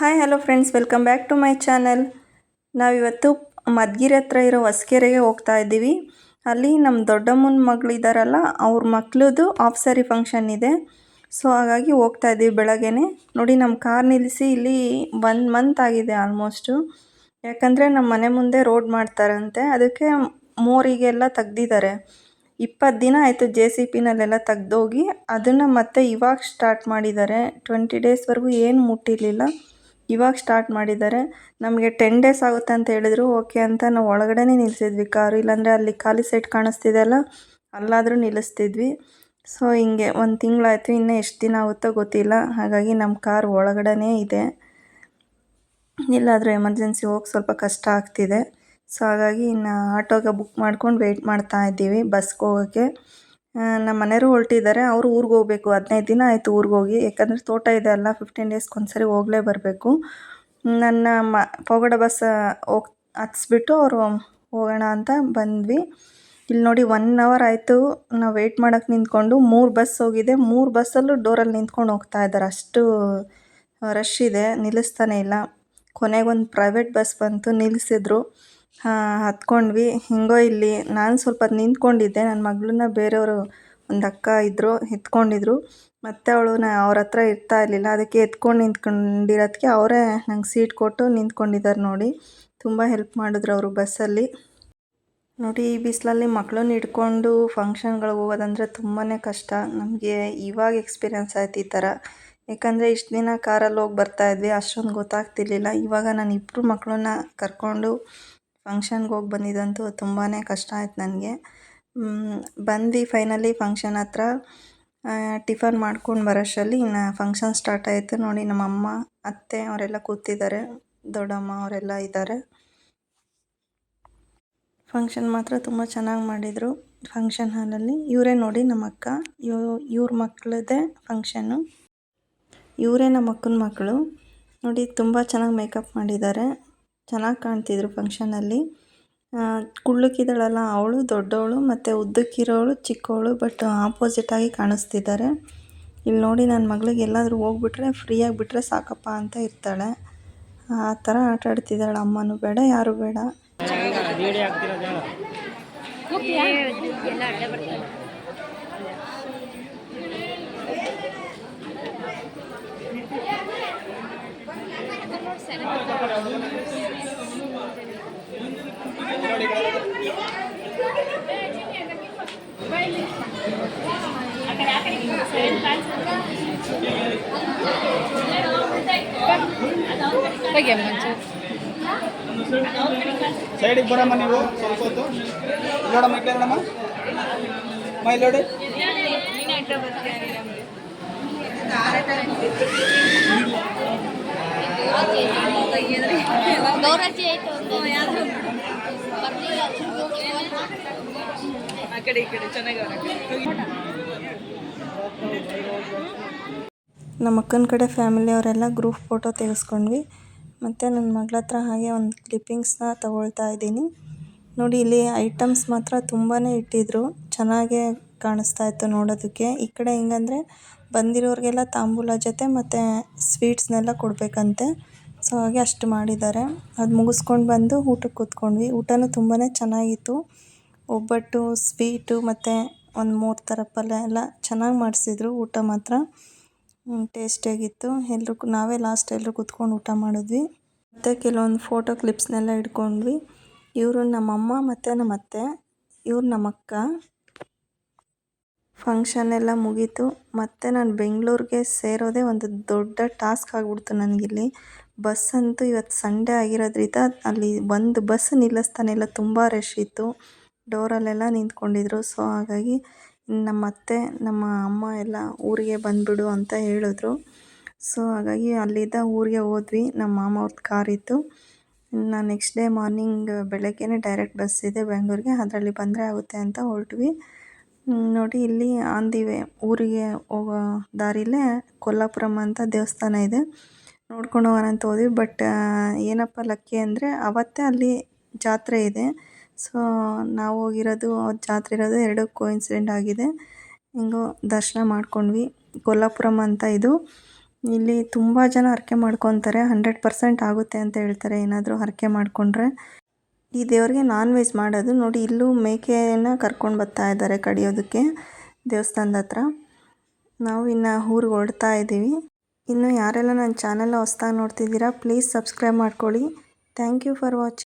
Hi, hello friends. Welcome back to my channel. ನಾವಿವತ್ತು ಮದ್ಗಿರಿ ಹತ್ರ ಇರೋ ಹೊಸ್ಕೆರೆಗೆ ಹೋಗ್ತಾ ಇದ್ದೀವಿ. ಅಲ್ಲಿ ನಮ್ಮ ದೊಡ್ಡಮ್ಮನ ಮಗಳು ಇದ್ದಾರಲ್ಲ ಅವ್ರ ಮಕ್ಳದು ಆಫ್ ಸ್ಯಾರಿ ಫಂಕ್ಷನ್ ಇದೆ. ಸೊ ಹಾಗಾಗಿ ಹೋಗ್ತಾ ಇದ್ದೀವಿ ಬೆಳಗ್ಗೆನೆ. ನೋಡಿ ನಮ್ಮ ಕಾರ್ ನಿಲ್ಲಿಸಿ ಇಲ್ಲಿ ಒನ್ ಮಂತ್ ಆಗಿದೆ ಆಲ್ಮೋಸ್ಟು ಯಾಕಂದರೆ ನಮ್ಮ ಮನೆ ಮುಂದೆ ರೋಡ್ ಮಾಡ್ತಾರಂತೆ. ಅದಕ್ಕೆ ಮೋರಿಗೆಲ್ಲ ತೆಗ್ದಿದ್ದಾರೆ. ಇಪ್ಪತ್ತು ದಿನ ಆಯಿತು ಜೆ ಸಿ ಪಿನಲ್ಲೆಲ್ಲ ತೆಗ್ದೋಗಿ, ಅದನ್ನು ಮತ್ತೆ ಇವಾಗ ಸ್ಟಾರ್ಟ್ ಮಾಡಿದ್ದಾರೆ. ಟ್ವೆಂಟಿ ಡೇಸ್ವರೆಗೂ ಏನು ಮುಟ್ಟಿರಲಿಲ್ಲ. ಇವಾಗ ಸ್ಟಾರ್ಟ್ ಮಾಡಿದ್ದಾರೆ. ನಮಗೆ ಟೆನ್ ಡೇಸ್ ಆಗುತ್ತೆ ಅಂತ ಹೇಳಿದ್ರು. ಓಕೆ ಅಂತ ನಾವು ಒಳಗಡೆ ನಿಲ್ಲಿಸಿದ್ವಿ ಕಾರು. ಇಲ್ಲಾಂದರೆ ಅಲ್ಲಿ ಖಾಲಿ ಸೈಟ್ ಕಾಣಿಸ್ತಿದೆಯಲ್ಲ ಅಲ್ಲಾದರೂ ನಿಲ್ಲಿಸ್ತಿದ್ವಿ. ಸೊ ಹಿಂಗೆ ಒಂದು ತಿಂಗಳಾಯಿತು. ಇನ್ನೂ ಎಷ್ಟು ದಿನ ಆಗುತ್ತೋ ಗೊತ್ತಿಲ್ಲ. ಹಾಗಾಗಿ ನಮ್ಮ ಕಾರ್ ಒಳಗಡೆನೇ ಇದೆ. ಇಲ್ಲಾದರೂ ಎಮರ್ಜೆನ್ಸಿ ಹೋಗಿ ಸ್ವಲ್ಪ ಕಷ್ಟ ಆಗ್ತಿದೆ. ಸೊ ಹಾಗಾಗಿ ಇನ್ನು ಆಟೋಗೆ ಬುಕ್ ಮಾಡ್ಕೊಂಡು ವೆಯ್ಟ್ ಮಾಡ್ತಾ ಇದ್ದೀವಿ ಬಸ್ಗೆ ಹೋಗೋಕ್ಕೆ. ನಮ್ಮ ಮನೆಯವರು ಹೊರಟಿದ್ದಾರೆ, ಅವರು ಊರಿಗೆ ಹೋಗಬೇಕು. ಹದಿನೈದು ದಿನ ಆಯಿತು ಊರಿಗೆ ಹೋಗಿ. ಯಾಕಂದರೆ ತೋಟ ಇದೆ ಅಲ್ಲ ಫಿಫ್ಟೀನ್ ಡೇಸ್ಗೆ ಒಂದ್ಸರಿ ಹೋಗಲೇ ಬರಬೇಕು. ನನ್ನ ಮ, ಪೋಗಡ ಬಸ್ ಹೋಗ್, ಹತ್ಸ್ಬಿಟ್ಟು ಅವರು ಹೋಗೋಣ ಅಂತ ಬಂದ್ವಿ. ಇಲ್ಲಿ ನೋಡಿ ಒನ್ ಅವರ್ ಆಯಿತು ನಾವು ವೆಯ್ಟ್ ಮಾಡೋಕ್ಕೆ ನಿಂತ್ಕೊಂಡು. ಮೂರು ಬಸ್ ಹೋಗಿದೆ. ಮೂರು ಬಸ್ಸಲ್ಲೂ ಡೋರಲ್ಲಿ ನಿಂತ್ಕೊಂಡು ಹೋಗ್ತಾ ಇದ್ದಾರೆ. ಅಷ್ಟು ರಶ್ ಇದೆ. ನಿಲ್ಲಿಸ್ತಾನೆ ಇಲ್ಲ. ಕೊನೆಗೊಂದು ಪ್ರೈವೇಟ್ ಬಸ್ ಬಂತು ನಿಲ್ಲಿಸಿದ್ರು ಹತ್ಕೊಂಡ್ವಿ. ಹಿಂಗೋ ಇಲ್ಲಿ, ನಾನು ಸ್ವಲ್ಪ ಹೊತ್ತು ನಿಂತ್ಕೊಂಡಿದ್ದೆ. ನನ್ನ ಮಗಳನ್ನ ಬೇರೆಯವರು ಒಂದು ಅಕ್ಕ ಇದ್ದರು ಎತ್ಕೊಂಡಿದ್ರು. ಮತ್ತು ಅವಳು ನಾ, ಅವ್ರ ಹತ್ರ ಇರ್ತಾ ಇರಲಿಲ್ಲ. ಅದಕ್ಕೆ ಎತ್ಕೊಂಡು ನಿಂತ್ಕೊಂಡಿರೋದಕ್ಕೆ ಅವರೇ ನಂಗೆ ಸೀಟ್ ಕೊಟ್ಟು ನಿಂತ್ಕೊಂಡಿದ್ದಾರೆ ನೋಡಿ. ತುಂಬ ಹೆಲ್ಪ್ ಮಾಡಿದ್ರು ಅವರು ಬಸ್ಸಲ್ಲಿ ನೋಡಿ, ಈ ಬಿಸಿಲಲ್ಲಿ ಮಕ್ಕಳನ್ನ ಹಿಡ್ಕೊಂಡು ಫಂಕ್ಷನ್ಗಳಿಗೆ ಹೋಗೋದಂದರೆ ತುಂಬಾ ಕಷ್ಟ. ನಮಗೆ ಇವಾಗ ಎಕ್ಸ್ಪೀರಿಯನ್ಸ್ ಆಯ್ತು ಈ ಥರ. ಯಾಕಂದರೆ ಇಷ್ಟು ದಿನ ಕಾರಲ್ಲಿ ಹೋಗಿ ಬರ್ತಾಯಿದ್ವಿ ಅಷ್ಟೊಂದು ಗೊತ್ತಾಗ್ತಿರ್ಲಿಲ್ಲ. ಇವಾಗ ನಾನು ಇಬ್ಬರು ಮಕ್ಕಳನ್ನ ಕರ್ಕೊಂಡು ಫಂಕ್ಷನ್ಗೆ ಹೋಗಿ ಬಂದಿದ್ದಂತೂ ತುಂಬಾ ಕಷ್ಟ ಆಯ್ತು ನನಗೆ. ಬಂದು ಫೈನಲಿ ಫಂಕ್ಷನ್ ಹತ್ರ ಟಿಫನ್ ಮಾಡ್ಕೊಂಡು ಬರೋಷ್ಟರಲ್ಲಿ ಇನ್ನು ಫಂಕ್ಷನ್ ಸ್ಟಾರ್ಟ್ ಆಯಿತು. ನೋಡಿ ನಮ್ಮ ಅಮ್ಮ, ಅತ್ತೆ ಅವರೆಲ್ಲ ಕೂತಿದ್ದಾರೆ. ದೊಡ್ಡಮ್ಮ ಅವರೆಲ್ಲ ಇದ್ದಾರೆ. ಫಂಕ್ಷನ್ ಮಾತ್ರ ತುಂಬ ಚೆನ್ನಾಗಿ ಮಾಡಿದರು. ಫಂಕ್ಷನ್ ಹಾಲಲ್ಲಿ ಇವರೇ ನೋಡಿ ನಮ್ಮ ಅಕ್ಕ, ಇವ್, ಇವ್ರ ಮಕ್ಕಳದೇ ಫಂಕ್ಷನ್ನು ಇವರೇ ನಮ್ಮ ಅಕ್ಕನ ಮಕ್ಕಳು ನೋಡಿ ತುಂಬ ಚೆನ್ನಾಗಿ ಮೇಕಪ್ ಮಾಡಿದ್ದಾರೆ. ಚೆನ್ನಾಗಿ ಕಾಣ್ತಿದ್ರು ಫಂಕ್ಷನಲ್ಲಿ ಕುಳ್ಳಕ್ಕಿದ್ದಾಳಲ್ಲ ಅವಳು ದೊಡ್ಡವಳು ಮತ್ತು ಉದ್ದಕ್ಕಿರೋಳು ಚಿಕ್ಕವಳು ಬಟ್ ಆಪೋಸಿಟಾಗಿ ಕಾಣಿಸ್ತಿದ್ದಾರೆ. ಇಲ್ಲಿ ನೋಡಿ ನನ್ನ ಮಗಳಿಗೆ ಎಲ್ಲಾದರೂ ಹೋಗ್ಬಿಟ್ರೆ ಫ್ರೀಯಾಗಿ ಬಿಟ್ಟರೆ ಸಾಕಪ್ಪ ಅಂತ ಇರ್ತಾಳೆ. ಆ ಥರ ಆಟ ಆಡ್ತಿದ್ದಾಳೆ ಅಮ್ಮನೂ ಬೇಡ ಯಾರೂ ಬೇಡ. ಬಗ್ಗೆ ಮಂಚು ಸೈಡಿಗೆ ಬರಮ್ಮ ನೀವು ಸ್ವಲ್ಪ ಹೊತ್ತು ನೋಡಮ್ಮ ಈ ಕಡೆ ನೋಡಮ್ಮ ಮೈ ನೋಡಿ ಗೌರಜ್ಜಿ ಆಯ್ತು ಆ ನಮ್ಮ ಅಕ್ಕನ ಕಡೆ ಫ್ಯಾಮಿಲಿ ಅವರೆಲ್ಲ ಗ್ರೂಪ್ ಫೋಟೋ ತೆಗೆಸ್ಕೊಂಡ್ವಿ. ಮತ್ತು ನನ್ನ ಮಗಳ ಹತ್ರ ಹಾಗೆ ಒಂದು ಕ್ಲಿಪ್ಪಿಂಗ್ಸ್ನ ತಗೊಳ್ತಾ ಇದ್ದೀನಿ. ನೋಡಿ, ಇಲ್ಲಿ ಐಟಮ್ಸ್ ಮಾತ್ರ ತುಂಬಾ ಇಟ್ಟಿದ್ರು. ಚೆನ್ನಾಗೇ ಕಾಣಿಸ್ತಾ ಇತ್ತು ನೋಡೋದಕ್ಕೆ. ಈ ಕಡೆ ಹೆಂಗಂದರೆ ಬಂದಿರೋರಿಗೆಲ್ಲ ತಾಂಬೂಲ ಜೊತೆ ಮತ್ತು ಸ್ವೀಟ್ಸ್ನೆಲ್ಲ ಕೊಡಬೇಕಂತೆ. ಸೊ ಹಾಗೆ ಅಷ್ಟು ಮಾಡಿದ್ದಾರೆ. ಅದು ಮುಗಿಸ್ಕೊಂಡು ಬಂದು ಊಟಕ್ಕೆ ಕೂತ್ಕೊಂಡ್ವಿ. ಊಟನೂ ತುಂಬಾ ಚೆನ್ನಾಗಿತ್ತು. ಒಬ್ಬಟ್ಟು, ಸ್ವೀಟು ಮತ್ತು ಒಂದು ಮೂರು ಥರ ಪಲ್ಯ ಎಲ್ಲ ಚೆನ್ನಾಗಿ ಮಾಡಿಸಿದ್ರು. ಊಟ ಮಾತ್ರ ಟೇಸ್ಟಿಯಾಗಿತ್ತು ಎಲ್ಲರೂ ನಾವೇ ಲಾಸ್ಟ್ ಎಲ್ಲರೂ ಕೂತ್ಕೊಂಡು ಊಟ ಮಾಡಿದ್ವಿ. ಮತ್ತು ಕೆಲವೊಂದು ಫೋಟೋ ಕ್ಲಿಪ್ಸ್ನೆಲ್ಲ ಇಟ್ಕೊಂಡ್ವಿ ಇವರು ನಮ್ಮಮ್ಮ ಮತ್ತು ನಮ್ಮ ಅತ್ತೆ ಇವ್ರು ನಮ್ಮ ಅಕ್ಕ ಫಂಕ್ಷನ್ ಎಲ್ಲ ಮುಗೀತು. ಮತ್ತು ನಾನು ಬೆಂಗಳೂರಿಗೆ ಸೇರೋದೇ ಒಂದು ದೊಡ್ಡ ಟಾಸ್ಕ್ ಆಗಿಬಿಡ್ತು ನನಗಿಲ್ಲಿ. ಬಸ್ ಅಂತೂ ಇವತ್ತು ಸಂಡೇ ಆಗಿರೋದ್ರಿಂದ ಅಲ್ಲಿ ಒಂದು ಬಸ್ ನಿಲ್ಲಿಸ್ತಾನೆ ಇಲ್ಲ ತುಂಬ ರಶ್ ಇತ್ತು. ಡೋರಲ್ಲೆಲ್ಲ ನಿಂತ್ಕೊಂಡಿದ್ರು. ಸೊ, ಹಾಗಾಗಿ ನಮ್ಮ ಅತ್ತೆ ನಮ್ಮ ಅಮ್ಮ ಎಲ್ಲ ಊರಿಗೆ ಬಂದುಬಿಡು ಅಂತ ಹೇಳಿದ್ರು. ಸೊ, ಹಾಗಾಗಿ ಅಲ್ಲಿದ್ದ ಊರಿಗೆ ಹೋದ್ವಿ. ನಮ್ಮ ಮಾಮ ಅವ್ರದ್ದು ಕಾರಿತ್ತು. ಇನ್ನು ನೆಕ್ಸ್ಟ್ ಡೇ ಮಾರ್ನಿಂಗ್ ಬೆಳಗ್ಗೆನೇ ಡೈರೆಕ್ಟ್ ಬಸ್ ಇದೆ ಬೆಂಗಳೂರಿಗೆ ಅದರಲ್ಲಿ ಬಂದರೆ ಆಗುತ್ತೆ ಅಂತ ಹೊರಟ್ವಿ. ನೋಡಿ, ಇಲ್ಲಿ ಆನ್ ಊರಿಗೆ ಹೋಗೋ ದಾರಿಲೇ ಕೊಲ್ಲಾಪುರಂ ಅಂತ ದೇವಸ್ಥಾನ ಇದೆ. ನೋಡ್ಕೊಂಡು ಹೋಗೋಣ ಅಂತ ಹೋದ್ವಿ. ಬಟ್ ಏನಪ್ಪ ಲಕ್ಕಿ ಅಂದರೆ ಅವತ್ತೇ ಅಲ್ಲಿ ಜಾತ್ರೆ ಇದೆ. ಸೊ ನಾವು ಹೋಗಿರೋದು ಜಾತ್ರೆ ಇರೋದು ಎರಡು ಕೋಇನ್ಸಿಡೆಂಟ್ ಆಗಿದೆ. ಹೆಂಗೋ ದರ್ಶನ ಮಾಡ್ಕೊಂಡ್ವಿ. ಕೊಲ್ಲಾಪುರಂ ಅಂತ ಇದು. ಇಲ್ಲಿ ತುಂಬ ಜನ ಹರಕೆ ಮಾಡ್ಕೊತಾರೆ. ಹಂಡ್ರೆಡ್ ಪರ್ಸೆಂಟ್ ಆಗುತ್ತೆ ಅಂತ ಹೇಳ್ತಾರೆ. ಏನಾದರೂ ಹರಕೆ ಮಾಡಿಕೊಂಡ್ರೆ. ಈ ದೇವ್ರಿಗೆ ನಾನ್ ವೆಜ್ ಮಾಡೋದು. ನೋಡಿ, ಇಲ್ಲೂ ಮೇಕೆನ ಕರ್ಕೊಂಡು ಬರ್ತಾ ಇದ್ದಾರೆ ಕಡಿಯೋದಕ್ಕೆ ದೇವಸ್ಥಾನದ ಹತ್ರ. ನಾವು ಇನ್ನು ಊರಿಗೆ ಹೊರಡ್ತಾ ಇದ್ದೀವಿ ಇನ್ನು ಯಾರೆಲ್ಲ ನನ್ನ ಚಾನಲ್ ಹೊಸ್ದಾಗಿ ನೋಡ್ತಿದ್ದೀರಾ ಪ್ಲೀಸ್ ಸಬ್ಸ್ಕ್ರೈಬ್ ಮಾಡ್ಕೊಳ್ಳಿ. Thank you for watching